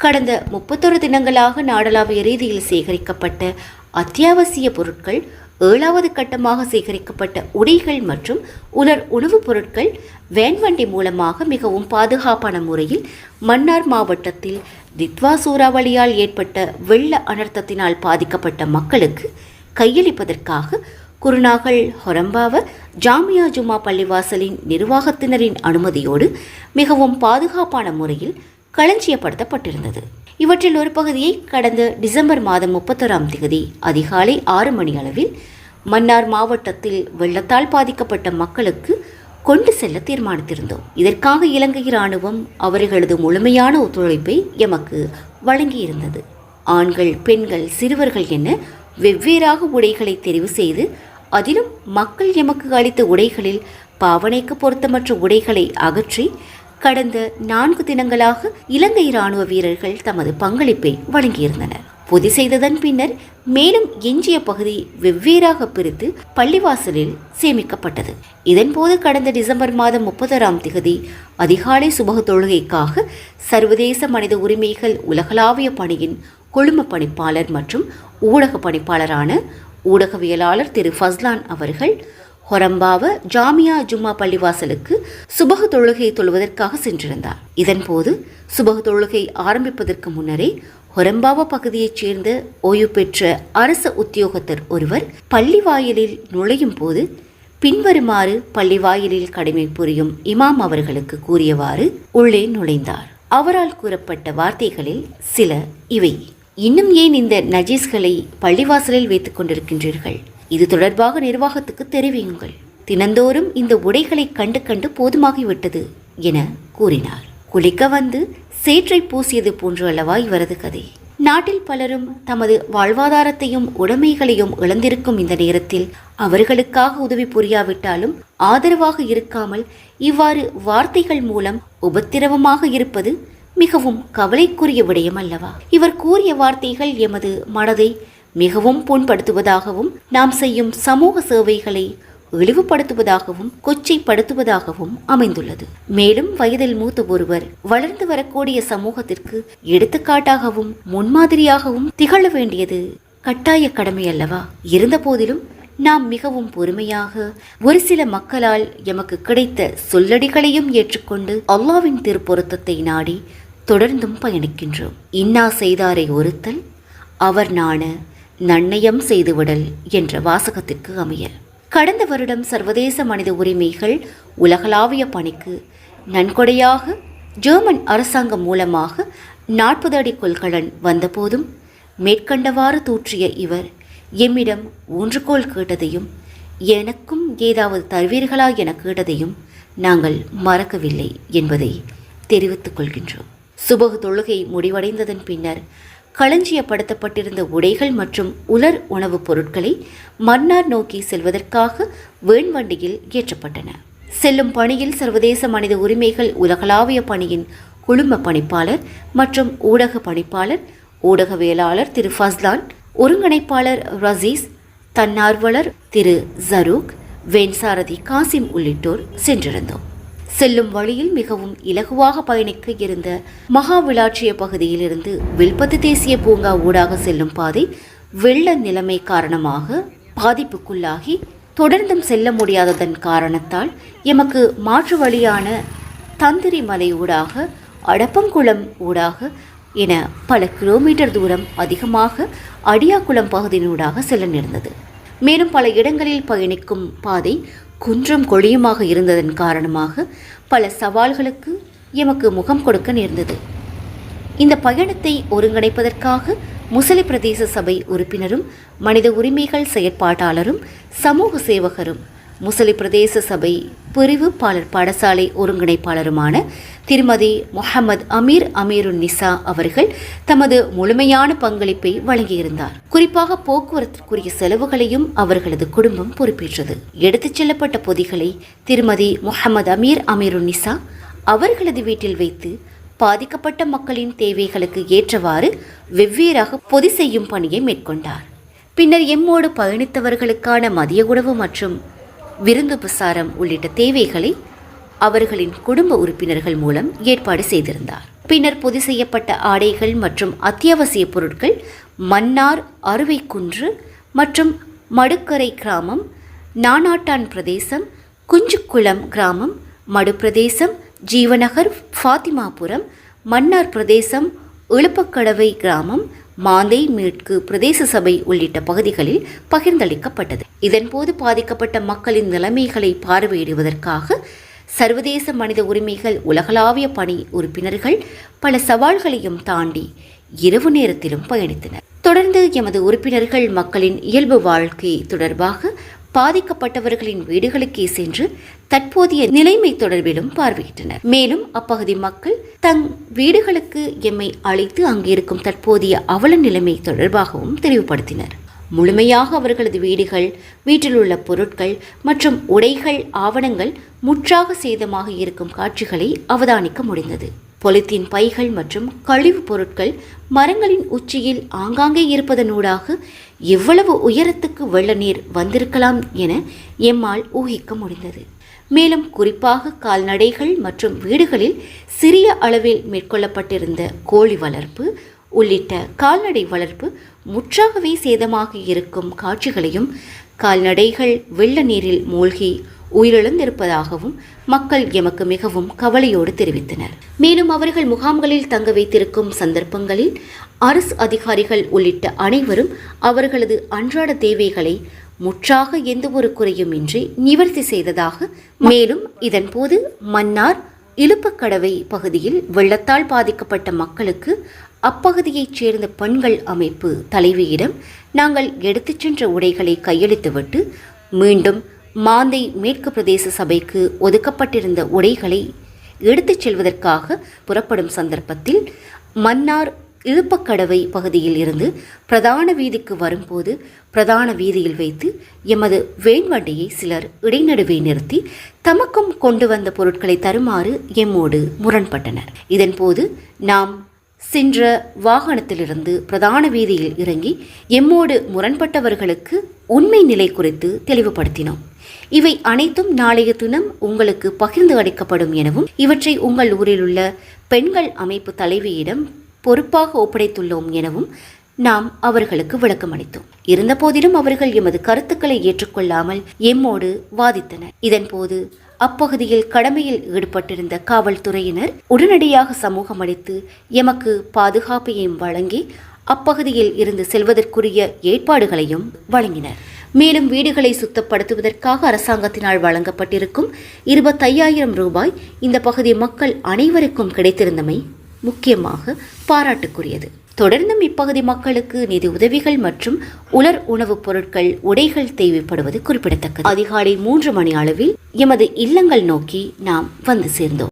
கடந்த முப்பத்தொரு தினங்களாக நாடளாவிய ரீதியில் சேகரிக்கப்பட்ட அத்தியாவசிய பொருட்கள் ஏழாவது கட்டமாக சேகரிக்கப்பட்ட உடைகள் மற்றும் உலர் உணவுப் பொருட்கள் வேன் வண்டி மூலமாக மிகவும் பாதுகாப்பான முறையில் மன்னார் மாவட்டத்தில் தித்வா சூறாவளியால் ஏற்பட்ட வெள்ள அனர்த்தத்தினால் பாதிக்கப்பட்ட மக்களுக்கு கையளிப்பதற்காக குருநாகல் ஹொரம்பாவ ஜாமியா ஜுமா பள்ளிவாசலின் நிர்வாகத்தினரின் அனுமதியோடு மிகவும் பாதுகாப்பான முறையில் களஞ்சியப்படுத்தப்பட்டிருந்தது. இவற்றில் ஒரு பகுதியை கடந்த டிசம்பர் மாதம் முப்பத்தொராம் தேதி அதிகாலை ஆறு மணி அளவில் மன்னார் மாவட்டத்தில் வெள்ளத்தால் பாதிக்கப்பட்ட மக்களுக்கு கொண்டு செல்ல தீர்மானித்திருந்தோம். இதற்காக இலங்கை இராணுவம் அவர்களது முழுமையான ஒத்துழைப்பை எமக்கு வழங்கியிருந்தது. ஆண்கள் பெண்கள் சிறுவர்கள் என வெவ்வேறாக உடைகளை தெரிவு செய்து அதிலும் மக்கள் எமக்கு அளித்த உடைகளில் பாவனைக்கு பொருத்தமற்ற உடைகளை அகற்றி கடந்த நான்கு தினங்களாக இலங்கை ராணுவ வீரர்கள் தமது பங்களிப்பை வழங்கியிருந்தனர். பொதி செய்ததன் பின்னர் மேலும் எஞ்சிய பகுதி வெவ்வேறாக பிரித்து பள்ளிவாசலில் சேமிக்கப்பட்டது. இதன்போது கடந்த டிசம்பர் மாதம் முப்பதாம் திகதி அதிகாலை சுபக தொழுகைக்காக சர்வதேச மனித உரிமைகள் உலகளாவிய பணியின் கொழும்பு பணிப்பாளர் மற்றும் ஊடக பணிப்பாளரான ஊடகவியலாளர் திரு ஃபஸ்லான் அவர்கள் ஹொரம்பாவ ஜாமியா ஜும்மா பள்ளிவாசலுக்கு சுபக தொழுகை தொழுவதற்காக சென்றிருந்தார். இதன்போது சுபக தொழுகை ஆரம்பிப்பதற்கு முன்னரே ஹொரம்பாவ பகுதியைச் சேர்ந்த ஓய்வு பெற்ற அரச உத்தியோகத்தர் ஒருவர் பள்ளி வாயிலில் நுழையும் போது பின்வருமாறு பள்ளி வாயிலில் கடமை புரியும் இமாம் அவர்களுக்கு கூறியவாறு உள்ளே நுழைந்தார். அவரால் கூறப்பட்ட வார்த்தைகளில் சில இவை. இன்னும் ஏன் இந்த நஜீஸ்களை பள்ளிவாசலில் வைத்துக் கொண்டிருக்கின்றீர்கள்? இது தொடர்பாக நிர்வாகத்துக்கு தெரிவியுங்கள். தினந்தோறும் இந்த உடைகளை கண்டு கண்டு போதுமாகிவிட்டது என கூறினார். குளிக்க வந்து சேற்றை பூசியது போன்று அல்லவா இவரது கதை. நாட்டில் பலரும் தமது வாழ்வாதாரத்தையும் உடைமைகளையும் இழந்திருக்கும் இந்த நேரத்தில் அவர்களுக்காக உதவி புரியாவிட்டாலும் ஆதரவாக இருக்காமல் இவ்வாறு வார்த்தைகள் மூலம் உபத்திரவமாக இருப்பது மிகவும் கவலைக்குரிய விடயம் அல்லவா. இவர் கூறிய வார்த்தைகள் எமது மனதை மிகவும் புண்படுத்துவதாகவும் நாம் செய்யும் சமூக சேவைகளை இழிவுபடுத்துவதாகவும் கொச்சைப்படுத்துவதாகவும் அமைந்துள்ளது. மேலும் வயதில் மூத்த ஒருவர் வளர்ந்து வரக்கூடிய சமூகத்திற்கு எடுத்துக்காட்டாகவும் முன்மாதிரியாகவும் திகழ வேண்டியது கட்டாய கடமை அல்லவா? இருந்தபோதிலும் நாம் மிகவும் பொறுமையாக ஒரு சில மக்களால் எமக்கு கிடைத்த சொல்லடிகளையும் ஏற்றுக்கொண்டு அல்லாவின் திருப்பொருத்தத்தை நாடி தொடர்ந்தும் பயணிக்கின்றோம். இன்னா செய்தாரை ஒருத்தல் அவர் நாண நன்னயம் செய்துவிடல் என்ற வாசகத்திற்கு அமைய கடந்த வருடம் சர்வதேச மனித உரிமைகள் உலகளாவிய பணிக்கு நன்கொடையாக ஜெர்மன் அரசாங்கம் மூலமாக நாற்பது அடி கொள்கலன் வந்தபோதும் மேற்கண்டவாறு தூற்றிய இவர் எம்மிடம் ஊன்றுகோல் கேட்டதையும் எனக்கும் ஏதாவது தருவீர்களா என கேட்டதையும் நாங்கள் மறக்கவில்லை என்பதை தெரிவித்துக் கொள்கின்றோம். சுபகு தொழுகை முடிவடைந்ததன் பின்னர் களஞ்சியப்படுத்தப்பட்டிருந்த உடைகள் மற்றும் உலர் உணவுப் பொருட்களை மன்னார் நோக்கி செல்வதற்காக வேண்வண்டியில் ஏற்றப்பட்டன. செல்லும் பணியில் சர்வதேச மனித உரிமைகள் உலகளாவிய பணியின் குழும பணிப்பாளர் மற்றும் ஊடக பணிப்பாளர் ஊடகவியலாளர் திரு ஃபஸ்லான் ஒருங்கிணைப்பாளர் ரசீஸ் தன்னார்வலர் திரு ஜரூக் வேண்சாரதி காசிம் உள்ளிட்டோர் சென்றிருந்தோம். செல்லும் வழியில் மிகவும் இலகுவாக பயணிக்க இருந்த மகாவிளாட்சிய பகுதியிலிருந்து வில்பத்து தேசிய பூங்கா ஊடாக செல்லும் பாதை வெள்ள நிலைமை காரணமாக பாதிப்புக்குள்ளாகி தொடர்ந்தும் செல்ல முடியாததன் காரணத்தால் எமக்கு மாற்று வழியான தந்திரி மலை ஊடாக அடப்பங்குளம் ஊடாக என பல கிலோமீட்டர் தூரம் அதிகமாக அடியாக்குளம் பகுதியினூடாக செல்ல நேர்ந்தது. மேலும் பல இடங்களில் பயணிக்கும் பாதை குன்றும் கொழியுமாக இருந்ததன் காரணமாக பல சவால்களுக்கு எமக்கு முகம் கொடுக்க நேர்ந்தது. இந்த பயணத்தை ஒருங்கிணைப்பதற்காக முசலி பிரதேச சபை உறுப்பினரும் மனித உரிமைகள் செயற்பாட்டாளரும் சமூக சேவகரும் முசலி பிரதேச சபை பிரிவு பாடசாலை ஒருங்கிணைப்பாளருமான திருமதி முகமது அமீர் அமீருன் நிசா அவர்கள் தமது முழுமையான பங்களிப்பை வழங்கியிருந்தார். குறிப்பாக போக்குவரத்திற்குரிய செலவுகளையும் அவர்களது குடும்பம் பொறுப்பேற்றது. எடுத்துச் செல்லப்பட்ட பொதிகளை திருமதி முகமது அமீர் அமீருன் நிசா அவர்களது வீட்டில் வைத்து பாதிக்கப்பட்ட மக்களின் தேவைகளுக்கு ஏற்றவாறு வெவ்வேறாக பொதி செய்யும் பணியை மேற்கொண்டார். பின்னர் எம்மோடு பயணித்தவர்களுக்கான மதிய உணவு மற்றும் விருந்து பிரசாரம் உள்ளிட்ட தேவைகளை அவர்களின் குடும்ப உறுப்பினர்கள் மூலம் ஏற்பாடு செய்திருந்தார். பின்னர் பொது செய்யப்பட்ட ஆடைகள் மற்றும் அத்தியாவசிய பொருட்கள் மன்னார் அறுவைக்குன்று மற்றும் மடுக்கரை கிராமம் நானாட்டான் பிரதேசம் குஞ்சுக்குளம் கிராமம் மடு பிரதேசம் ஜீவநகர் ஃபாத்திமாபுரம் மன்னார் பிரதேசம் இழுப்பக்கடவை கிராமம் மாந்தை மேற்கு பிரதேச சபை உள்ளிட்ட பகுதிகளில் பகிர்ந்தளிக்கப்பட்டது. இதன்போது பாதிக்கப்பட்ட மக்களின் நிலைமைகளை பார்வையிடுவதற்காக சர்வதேச மனித உரிமைகள் உலகளாவிய பணி உறுப்பினர்கள் பல சவால்களையும் தாண்டி இரவு நேரத்திலும் பயணித்தனர். தொடர்ந்து எமது உறுப்பினர்கள் மக்களின் இயல்பு வாழ்க்கை தொடர்பாக பாதிக்கப்பட்டவர்களின் வீடுகளுக்கே சென்று தற்போதைய நிலைமை தொடர்பிலும் பார்வையிட்டனர். மேலும் அப்பகுதி மக்கள் தங் வீடுகளுக்கு எம்மை அழைத்து அங்கிருக்கும் தற்போதைய அவல நிலைமை தொடர்பாகவும் தெளிவுபடுத்தினர். முழுமையாக அவர்களது வீடுகள் வீட்டில் உள்ள பொருட்கள் மற்றும் உடைகள் ஆவணங்கள் முற்றாக சேதமாக இருக்கும் காட்சிகளை அவதானிக்க முடிந்தது. பொலித்தீன் பைகள் மற்றும் கழிவுப் பொருட்கள் மரங்களின் உச்சியில் ஆங்காங்கே இருப்பதனூடாக எவ்வளவு உயரத்துக்கு வெள்ள நீர் வந்திருக்கலாம் என எம்மால் ஊகிக்க முடிந்தது. மேலும் குறிப்பாக கால்நடைகள் மற்றும் வீடுகளில் சிறிய அளவில் மேற்கொள்ளப்பட்டிருந்த கோழி வளர்ப்பு உள்ளிட்ட கால்நடை வளர்ப்பு முற்றாகவே சேதமாக இருக்கும் காட்சிகளையும் கால்நடைகள் வெள்ள நீரில் மூழ்கி உயிரிழந்திருப்பதாகவும் மக்கள் எமக்கு மிகவும் கவலையோடு தெரிவித்தனர். மேலும் அவர்கள் முகாம்களில் தங்க வைத்திருக்கும் சந்தர்ப்பங்களில் அரசு அதிகாரிகள் உள்ளிட்ட அனைவரும் அவர்களது அன்றாட தேவைகளை முற்றாக எந்த ஒரு குறையும் இன்றி நிவர்த்தி செய்ததாக மேலும் இதன்போது மன்னார் இழுப்பக்கடவை பகுதியில் வெள்ளத்தால் பாதிக்கப்பட்ட மக்களுக்கு அப்பகுதியைச் சேர்ந்த பெண்கள் அமைப்பு தலைவியிடம் நாங்கள் எடுத்துச் சென்ற உடைகளை கையளித்துவிட்டு மீண்டும் மாந்தை மேற்கு பிரதேச சபைக்கு ஒதுக்கப்பட்டிருந்த உடைகளை எடுத்துச் செல்வதற்காக புறப்படும் சந்தர்ப்பத்தில் மன்னார் இழுப்பக்கடவை பகுதியில் இருந்து பிரதான வீதிக்கு வரும்போது பிரதான வீதியில் வைத்து எமது வேண்வண்டியை சிலர் இடைநடுவே நிறுத்தி தமக்கும் கொண்டு வந்த பொருட்களை தருமாறு எம்மோடு முரண்பட்டனர். இதன்போது நாம் சென்ற வாகனத்திலிருந்து பிரதான வீதியில் இறங்கி எம்மோடு முரண்பட்டவர்களுக்கு உண்மை நிலை குறித்து தெளிவுபடுத்தினோம். இவை அனைத்தும் நாளைய தினம் உங்களுக்கு பகிர்ந்து அளிக்கப்படும் எனவும் இவற்றை உங்கள் ஊரில் உள்ள பெண்கள் அமைப்பு தலைவியிடம் பொறுப்பாக ஒப்படைத்துள்ளோம் எனவும் நாம் அவர்களுக்கு விளக்கம் அளித்தோம் இருந்தபோதிலும் அவர்கள் எமது கருத்துக்களை ஏற்றுக்கொள்ளாமல் எம்மோடு வாதித்தனர். இதன்போது அப்பகுதியில் கடமையில் ஈடுபட்டிருந்த காவல்துறையினர் உடனடியாக சமூகம் அளித்து எமக்கு பாதுகாப்பையும் வழங்கி அப்பகுதியில் இருந்து செல்வதற்குரிய ஏற்பாடுகளையும் வழங்கினர். மேலும் வீடுகளை சுத்தப்படுத்துவதற்காக அரசாங்கத்தினால் வழங்கப்பட்டிருக்கும் இருபத்தையாயிரம் ரூபாய் இந்த பகுதி மக்கள் அனைவருக்கும் கிடைத்திருந்தமை முக்கியமாக பாராட்டுக்குரியது. தொடர்ந்தும் இப்பகுதி மக்களுக்கு நிதி உதவிகள் மற்றும் உலர் உணவுப் பொருட்கள் உடைகள் தேவைப்படுவது குறிப்பிடத்தக்கது. அதிகாலை மூன்று மணி அளவில் எமது இல்லங்கள் நோக்கி நாம் வந்து சேர்ந்தோம்.